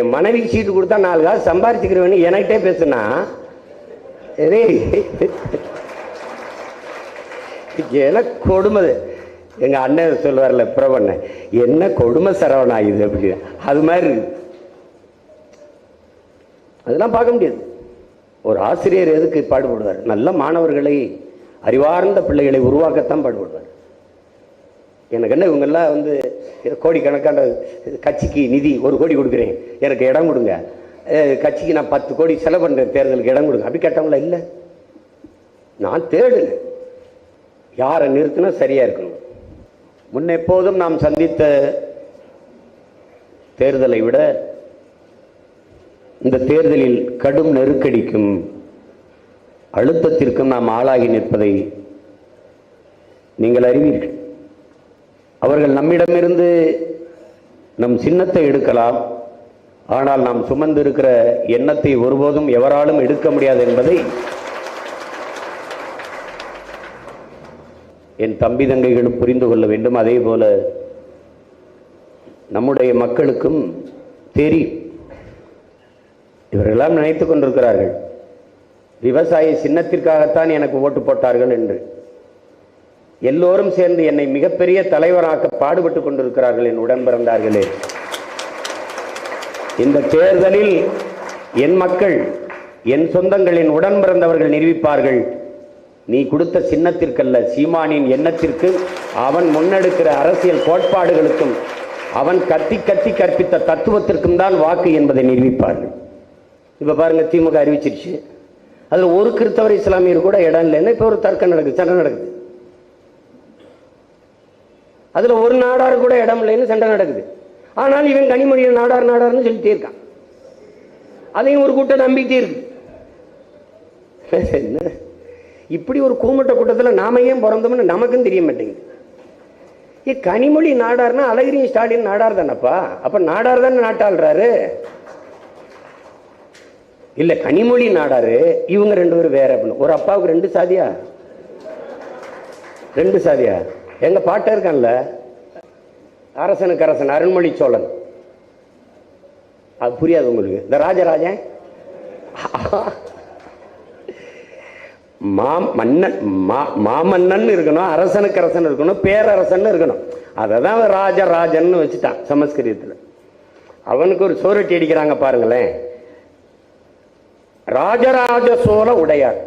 என் மனைவிக்கு சீட்டு கொடுத்தா நாலு காசு சம்பாரிச்சுக்கிறவனு என்கிட்டே பேசுனா எனக்கு கொடுமை எங்க அண்ணன் சொல்லுவார்ல பிரபண்ண என்ன கொடுமை சரவணா இது? அப்படி அது மாதிரி இருக்கு. அதெல்லாம் பார்க்க முடியாது. ஒரு ஆசிரியர் எதுக்கு பாடுபடுவார்? நல்ல மாணவர்களை அறிவார்ந்த பிள்ளைகளை உருவாக்கத்தான் பாடுபடுவார். எனக்கு என்ன இவங்கெல்லாம் வந்து கோடிக்கணக்கான கட்சிக்கு நிதி ஒரு கோடி கொடுக்குறேன். எனக்கு இடம் கொடுங்க. கட்சிக்கு நான் பத்து கோடி செலவு பண்ணுறேன் தேர்தலுக்கு இடம் கொடுங்க. அப்படி கேட்டவங்களா இல்லை. நான் தேடுனேன் யாரை நிறுத்தினா சரியாக இருக்கணும். முன்னெப்போதும் நாம் சந்தித்த தேர்தலை விட இந்த தேர்தலில் கடும் நெருக்கடிக்கும் அழுத்தத்திற்கும் நாம் ஆளாகி நிற்பதை நீங்கள் அறிவீர்கள். அவர்கள் நம்மிடமிருந்து நம் சின்னத்தை எடுக்கலாம். ஆனால் நாம் சுமந்து இருக்கிற எண்ணத்தை ஒருபோதும் எவராலும் எடுக்க முடியாது என்பதை என் தம்பி தங்கைகளும் புரிந்து கொள்ள வேண்டும். அதே போல நம்முடைய மக்களுக்கும் தெரியும் இவர்களெல்லாம் நினைத்து கொண்டிருக்கிறார்கள். விவசாய சின்னத்திற்காகத்தான் எனக்கு ஓட்டு போட்டார்கள் என்று. எல்லோரும் சேர்ந்து என்னை மிகப்பெரிய தலைவராக்க பாடுபட்டுக் கொண்டிருக்கிறார்கள் என் உடன் பிறந்தார்களே இந்த தேர்தலில் என் மக்கள் என் சொந்தங்களின் உடன் பிறந்தவர்கள் நிரூபிப்பார்கள். நீ கொடுத்த சின்னத்திற்கல்ல சீமானின் எண்ணத்திற்கு அவன் முன்னெடுக்கிற அரசியல் கோட்பாடுகளுக்கும் அவன் கத்தி கத்தி கற்பித்த தத்துவத்திற்கும் தான் வாக்கு என்பதை நிரூபிப்பார்கள். இப்போ பாருங்க திமுக அறிவிச்சிருச்சு. அதில் ஒரு கிறித்தவர் இஸ்லாமியர் கூட இடம் இல்லைன்னா இப்போ ஒரு தர்க்கம் நடக்குது சண்டை நடக்குது. அதுல ஒரு நாடார் கூட இடம் இல்லைன்னு சண்டை நடக்குது. ஆனால் இவன் கனிமொழியை நாடார் நாடார்னு சொல்லிட்டே இருக்கான். அதையும் ஒரு கூட்டம் நம்பிக்கிட்டே இருக்கு. என்ன? இப்படி ஒரு கூமட்ட கூட்டத்தில் நாம ஏன் பிறந்தோம்னு நமக்கும் தெரிய மாட்டேங்குது. ஏ கனிமொழி நாடார்னா அழகிரியும் ஸ்டாலின் நாடார் தானப்பா? அப்ப நாடார் தானே நாட்டாளுறாரு? இல்ல கனிமொழி நாடாரு இவங்க ரெண்டு பேரும் வேற அப்படின்னு. ஒரு அப்பாவுக்கு ரெண்டு சாதியா? ரெண்டு சாதியா? எங்கள் பாட்ட இருக்கான்ல? அரசனுக்கு அரசன் அருண்மொழி சோழன். அது புரியாது உங்களுக்கு. இந்த ராஜராஜன்? மா மன்னன் மா மாமன்னன் இருக்கணும் அரசனுக்கு அரசன் இருக்கணும் பேரரசன் இருக்கணும். அதை தான் ராஜராஜன் வச்சுட்டான் சமஸ்கிருதத்தில். அவனுக்கு ஒரு சோரட்டி அடிக்கிறாங்க பாருங்களேன். ராஜராஜ சோழ உடையார்.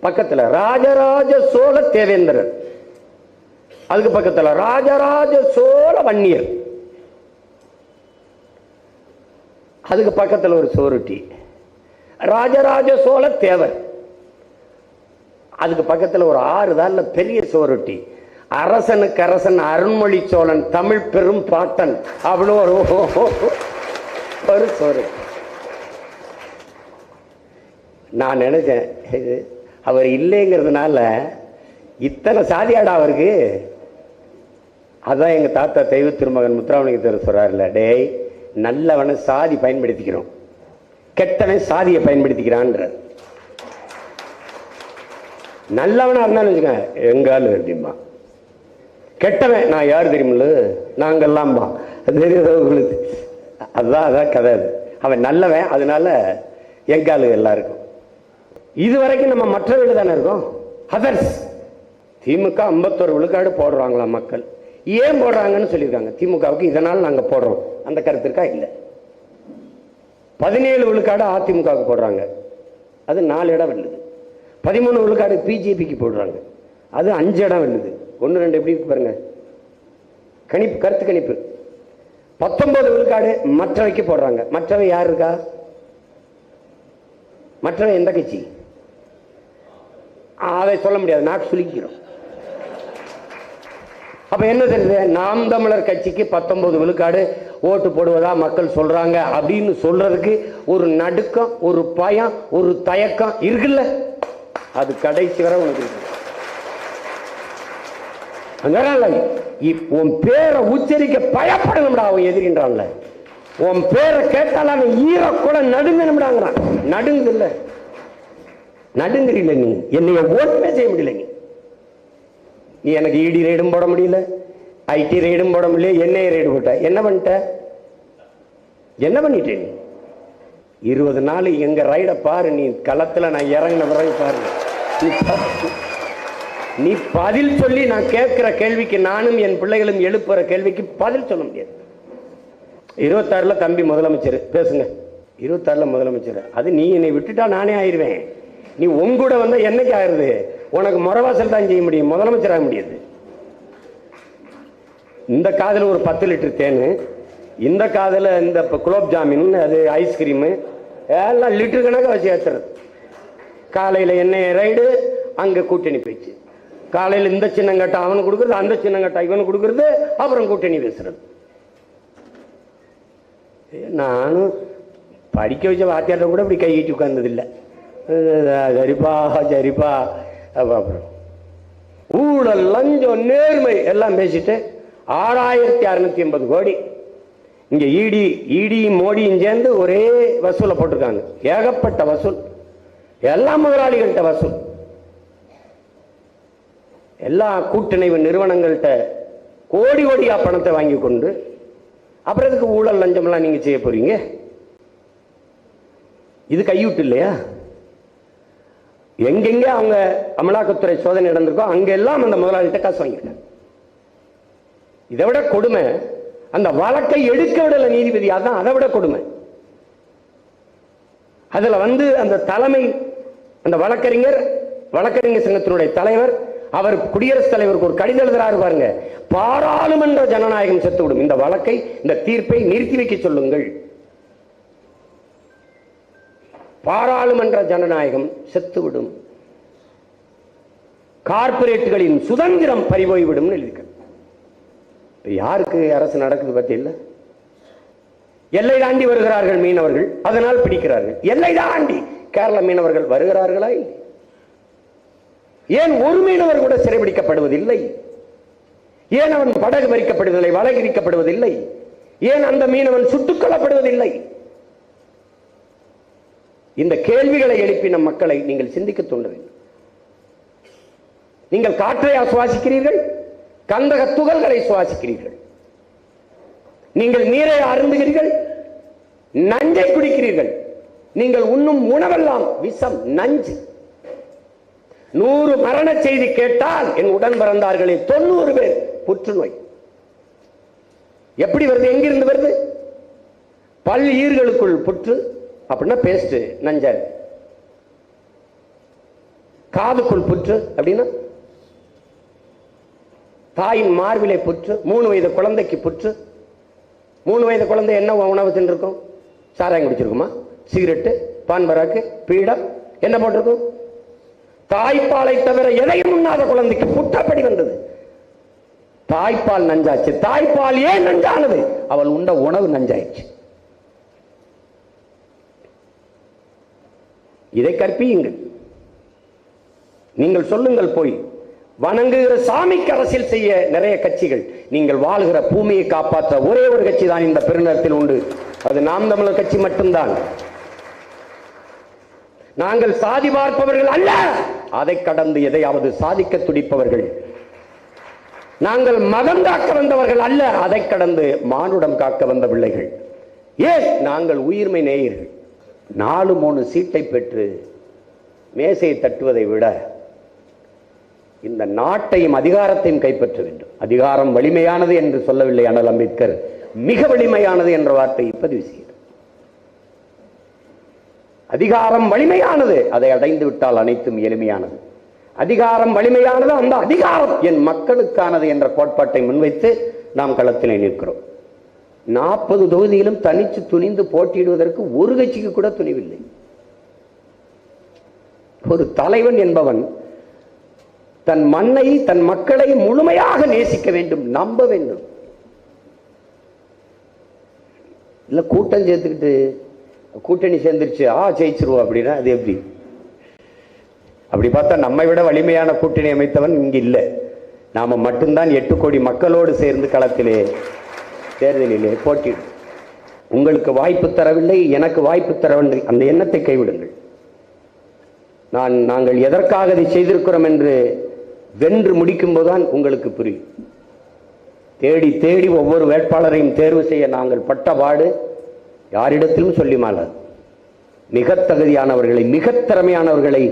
பக்கத்தில் ராஜராஜ சோழ தேவேந்திரன். அதுக்கு பக்கத்தில் ராஜராஜ சோழ வன்னியர். அதுக்கு பக்கத்தில் ஒரு சோறுட்டி. ராஜராஜ சோழ தேவர். அதுக்கு பக்கத்தில் ஒரு ஆறு தான் பெரிய சோறுட்டி. அரசனுக்கு அரசன் அருண்மொழி சோழன் தமிழ் பெரும் பாட்டன். அவ்வளோ ஒரு ஒரு சோறு. நான் நினைச்சேன் இது அவர் இல்லைங்கிறதுனால இத்தனை சாதியாடா அவருக்கு? அதான் எங்கள் தாத்தா தெய்வ திருமகன் முத்துராமலிங்க சொல்கிறார்ல டேய் நல்லவனை சாதி பயன்படுத்திக்கிறோம். கெட்டவன் சாதியை பயன்படுத்திக்கிறான்ற நல்லவனாக இருந்தாலும் வச்சுக்கோங்க எங்காலும் அப்படிம்பா. கெட்டவன் நான் யார் தெரியுமில்ல? நாங்கள்லாம்பா. தெரியுதா உங்களுக்கு? அதான் அதான் கதை அது. அவன் நல்லவன் அதனால எங்காலு எல்லாருக்கும். இது வரைக்கும் நம்ம மற்றவர்கள் தானே இருக்கோம்? அதர்ஸ் திமுக ஐம்பத்தோரு விழுக்காடு போடுறாங்களா மக்கள். ஏன் போடுறாங்கன்னு சொல்லியிருக்காங்க. திமுகவுக்கு இதனால் நாங்கள் போடுறோம். அந்த கருத்து இருக்கா இல்லை. பதினேழு விழுக்காடு அதிமுகவுக்கு போடுறாங்க. அது நாலு இடம் வெல்லுது. பதிமூணு விழுக்காடு பிஜேபிக்கு போடுறாங்க. அது அஞ்சு இடம் வெல்லுது. ஒன்று ரெண்டு எப்படி இருக்கு பாருங்க. கணிப்பு கருத்து கணிப்பு. பத்தொன்பது விழுக்காடு மற்றவைக்கு போடுறாங்க. மற்றவை யார் இருக்கா? மற்றவை எந்த கட்சி? அதை சொல்ல முடியாது. நாக்கு சுலுக்கிறோம் அப்ப என்ன தெரியுது? நாம் தமிழர் கட்சிக்கு பத்தொன்பது விழுக்காடு ஓட்டு போடுவதா மக்கள் சொல்றாங்க அப்படின்னு சொல்றதுக்கு ஒரு நடுக்கம் ஒரு பயம் ஒரு தயக்கம் இருக்குல்ல? அது கடைசி வரை உனக்கு இருக்கு. இப்- உன் பேரை உச்சரிக்க பயப்படணும்டா அவன் எதிரின்றான்ல. உன் பேரை கேட்டால் அவன் ஈர கூட நடுங்கணும்டாங்கிறான். நடுங்குது இல்ல நடுங்குறீல நீ. என்னைய ஓட்டுமே செய்ய முடியல நீ. எனக்கு இடி ரைடும் போட முடியல ஐடி ரைடும் போட முடியல என்ஐ ரைடு போட்ட. என்ன பண்ணிட்ட? என்ன பண்ணிட்டே நீ? இருபது நாள் எங்க ரைட பாரு நீ களத்துல நான் இறங்கின பிறகு பாரு. நீ நீ பதில் சொல்லி நான் கேட்கிற கேள்விக்கு நானும் என் பிள்ளைகளும் எழுப்புற கேள்விக்கு பதில் சொல்ல முடியாது. இருபத்தாறுல தம்பி முதலமைச்சர் பேசுங்க. இருபத்தாறுல முதலமைச்சர். அது நீ என்னை விட்டுட்டா நானே ஆயிருவேன். நீ உங்கூட வந்தா என்னைக்கு ஆயிருது உனக்கு முறவாசல் தான் செய்ய முடியும் முதலமைச்சர் ஆக முடியாது. இந்த காதில் ஒரு பத்து லிட்டர் தேன் இந்த காதில் இந்த குலோப் ஜாமின் அது ஐஸ்கிரீமு எல்லாம் லிட்டர் கணக்காக வச்சு ஏற்றுறது காலையில் என்ன ரைடு அங்கே கூட்டணி போயிடுச்சு. காலையில் இந்த சின்னங்கட்டை அவனுக்கு கொடுக்குறது அந்த சின்னங்கட்டை இவனுக்கு கொடுக்குறது அப்புறம் கூட்டணி பேசுறது. நானும் படிக்க வச்ச வாத்தியார்ட்ட கூட இப்படி கையிட்டு உட்கார்ந்ததில்லை. சரிப்பா சரிப்பா. அப்புறம் ஊழல் லஞ்சம் நேர்மை எல்லாம் பேசிட்டு ஆறாயிரத்தி அறுநூத்தி எண்பது கோடி. இங்க இடி இடி மோடியும் சேர்ந்து ஒரே வசூலை போட்டிருக்காங்க. ஏகப்பட்ட வசூல். எல்லா முதலாளிகள்கிட்ட வசூல். எல்லா கூட்டணைவு நிறுவனங்கள்கிட்ட கோடி கோடியா பணத்தை வாங்கி கொண்டு அப்புறம் இதுக்கு ஊழல் லஞ்சம்லாம் நீங்க செய்ய போறீங்க? இது கையூட்டு இல்லையா? எங்கெங்க அவங்க அமலாக்கத்துறை சோதனை நடந்திருக்கோ அங்கெல்லாம் அந்த முதலாளிகிட்ட காசு வாங்கிட்டாங்க இதை விட கொடுமை அந்த வழக்கை எடுக்க விடல நீதிபதி அதான் அதை விட கொடுமை. அதுல வந்து அந்த தலைமை அந்த வழக்கறிஞர் வழக்கறிஞர் சங்கத்தினுடைய தலைவர் அவர் குடியரசுத் தலைவருக்கு ஒரு கடிதம் எழுதுறாரு பாருங்க. பாராளுமன்ற ஜனநாயகம் செத்துவிடும். இந்த வழக்கை இந்த தீர்ப்பை நிறுத்தி வைக்க சொல்லுங்கள். பாராளுமன்ற ஜனநாயகம் செத்துவிடும். கார்பரேட்டுகளின் சுதந்திரம் பறிபோய்விடும் எழுதிக்க யாருக்கு அரசு நடக்குது பத்தி இல்ல? எல்லை தாண்டி வருகிறார்கள் மீனவர்கள் அதனால் பிடிக்கிறார்கள். எல்லை தாண்டி கேரள மீனவர்கள் வருகிறார்களா ஏன் ஒரு மீனவர் கூட சிறைபிடிக்கப்படுவதில்லை? ஏன் அவன் படகு பறிக்கப்படுவதில்லை வலகிரிக்கப்படுவதில்லை ஏன் அந்த மீனவன் சுட்டுக் கொல்லப்படுவதில்லை? இந்த கேள்விகளை எழுப்பின மக்களை நீங்கள் சிந்திக்க தூண்ட வேண்டும். நீங்கள் காற்றை சுவாசிக்கிறீர்கள் கந்தக துகள்களை சுவாசிக்கிறீர்கள். நீங்கள் நீரை அருந்துகிறீர்கள் நஞ்சை குடிக்கிறீர்கள். நீங்கள் உண்ணும் உணவெல்லாம் விஷம் நஞ்சு. நூறு மரண செய்தி கேட்டால் என் உடன் பிறந்தார்களே தொண்ணூறு பேர் புற்றுநோய். எப்படி வருது எங்கிருந்து வருது? பல் ஈர்களுக்குள் புற்று அப்படின்னா பேஸ்ட்டு நஞ்சா காதுக்குள் புற்று அப்படின்னா? தாயின் மார்பிலை புற்று மூணு வயது குழந்தைக்கு புற்று. மூணு வயது குழந்தை என்ன உணவு தின்றுருக்கும் சாராயம் குடிச்சிருக்குமா? சிகரெட்டு பான் பராக்கு பீடம் என்ன போட்டிருக்கும்? தாய்ப்பாலை தவிர எதையும் உண்ணாத குழந்தைக்கு புட்டப்படி வந்தது. தாய்ப்பால் நஞ்சாச்சு. தாய்ப்பால் ஏன் நஞ்சானது? அவள் உண்ட உணவு நஞ்சாயிடுச்சு. இதை கற்பியுங்கள். நீங்கள் சொல்லுங்கள் போய் வணங்குகிற சாமிக்கு அரசியல் செய்ய நிறைய கட்சிகள் நீங்கள் வாழ்கிற பூமியை காப்பாற்ற ஒரே ஒரு கட்சி தான் இந்த பெருநிலத்தில் உண்டு. அது நாம் தமிழர் கட்சி மட்டும்தான். நாங்கள் சாதி பார்ப்பவர்கள் அல்ல! அதை கடந்து எதையாவது சாதிக்க துடிப்பவர்கள். நாங்கள் மதம் காக்க வந்தவர்கள் அல்ல! அதை கடந்து மானுடம் காக்க வந்த பிள்ளைகள். ஏன்? நாங்கள் உயிர்மை நேயர்கள். நாலு மூணு சீட்டை பெற்று மேசையை தட்டுவதை விட இந்த நாட்டையும் அதிகாரத்தையும் கைப்பற்ற வேண்டும். அதிகாரம் வலிமையானது என்று சொல்லவில்லை அண்ணல் அம்பேத்கர். மிக வலிமையானது என்ற வார்த்தையை பதிவு செய்கிறார். அதிகாரம் வலிமையானது அதை அடைந்து விட்டால் அனைத்தும் எளிமையானது. அதிகாரம் வலிமையானது அந்த அதிகாரம் என் மக்களுக்கானது என்ற கோட்பாட்டை முன்வைத்து நாம் களத்திலே நிற்கிறோம். நாற்பது தொகுதியிலும் தனிச்சு துணிந்து போட்டியிடுவதற்கு ஒரு கட்சிக்கு கூட துணிவில்லை. ஒரு தலைவன் என்பவன் தன் மண்ணை தன் மக்களை முழுமையாக நேசிக்க வேண்டும் நம்ப வேண்டும். இல்ல கூட்டம் சேர்த்துக்கிட்டு கூட்டணி சேர்ந்துருச்சு ஆ ஜெயிச்சிருவோம் அப்படின்னா அது எப்படி? அப்படி பார்த்தா நம்மை விட வலிமையான கூட்டணி அமைத்தவன் இங்கு இல்லை. நாம மட்டும்தான் எட்டு கோடி மக்களோடு சேர்ந்து களத்திலே தேர்தலிலே போட்டியிடும் உங்களுக்கு வாய்ப்பு தரவில்லை எனக்கு வாய்ப்பு தரவில்லை. அந்த எண்ணத்தை கைவிடுங்கள். நான் நாங்கள் எதற்காக இதை செய்திருக்கிறோம் என்று வென்று முடிக்கும் போதுதான் உங்களுக்கு புரியும். தேடி தேடி ஒவ்வொரு வேட்பாளரையும் தேர்வு செய்ய நாங்கள் பட்ட பாடு யாரிடத்திலும் சொல்லி மாலாது மிக தகுதியானவர்களை மிக திறமையானவர்களை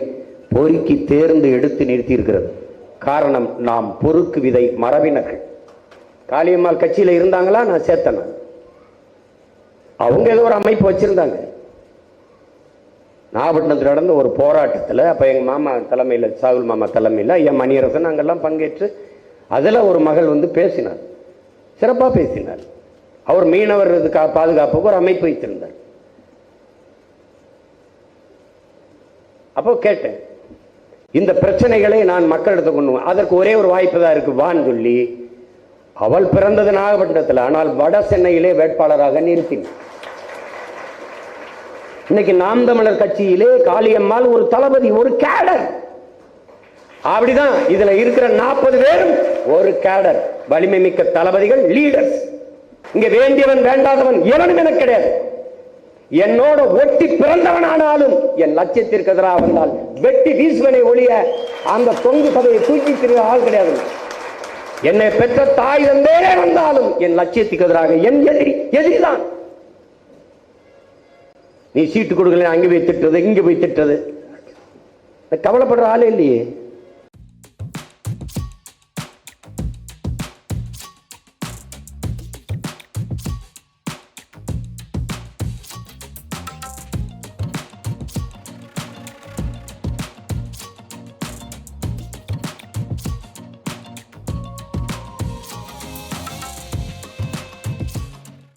பொறுக்கி தேர்ந்து எடுத்து நிறுத்தியிருக்கிறது. காரணம் நாம் பொறுக்கு விதை மரபினர்கள். காளியம்மாள் கட்சியில் இருந்தாங்களா? நான் சேர்த்தேன் அவங்க ஏதோ ஒரு அமைப்பு வச்சிருந்தாங்க. நாகப்பட்டினத்தில் நடந்த ஒரு போராட்டத்தில் அப்போ எங்கள் மாமா தலைமையில் சாகுல் மாமா தலைமையில் ஐயா மணியரசன் அங்கெல்லாம் பங்கேற்று அதில் ஒரு மகள் வந்து பேசினார். சிறப்பாக பேசினார். அவர் மீனவர் இதுக்கா பாதுகாப்புக்கு ஒரு அமைப்பு வைத்திருந்தார். அப்போ கேட்டேன் இந்த பிரச்சனைகளை நான் மக்களிடத்தை கொண்டு அதற்கு ஒரே ஒரு வாய்ப்பு தான் இருக்கு வான்னு சொல்லி அவள் பிறந்தது நாகப்பட்டினத்தில். ஆனால் வட சென்னையிலே வேட்பாளராக நிறுத்தினார் இன்னைக்கு நாம் தமிழர் கட்சியிலே காளியம்மாள் ஒரு தளபதி ஒரு கேடர். அப்படிதான் இதுல இருக்கிற நாற்பது பேரும் ஒரு கேடர். வலிமை மிக்க தளபதிகள் லீடர்ஸ் இங்க வேண்டியவன் வேண்டாதவன் எவனும் எனக்கு கிடையாது. என்னோட ஒட்டி பிறந்தவனானாலும் என் லட்சியத்திற்கு எதிராக வந்தால் வெட்டி வீசுவனை ஒழிய அந்த தொங்கு சபையை தூக்கி திரு ஆள் கிடையாது. என்னை பெற்ற தாய் தந்தே வந்தாலும் என் லட்சியத்துக்கு எதிராக என் எதிரி எதிரிதான். நீ சீட்டு கொடுக்கல அங்கே போய் திட்டுறது இங்கே போய் திட்டுறது. கவலைப்படுற ஆளே இல்லையே.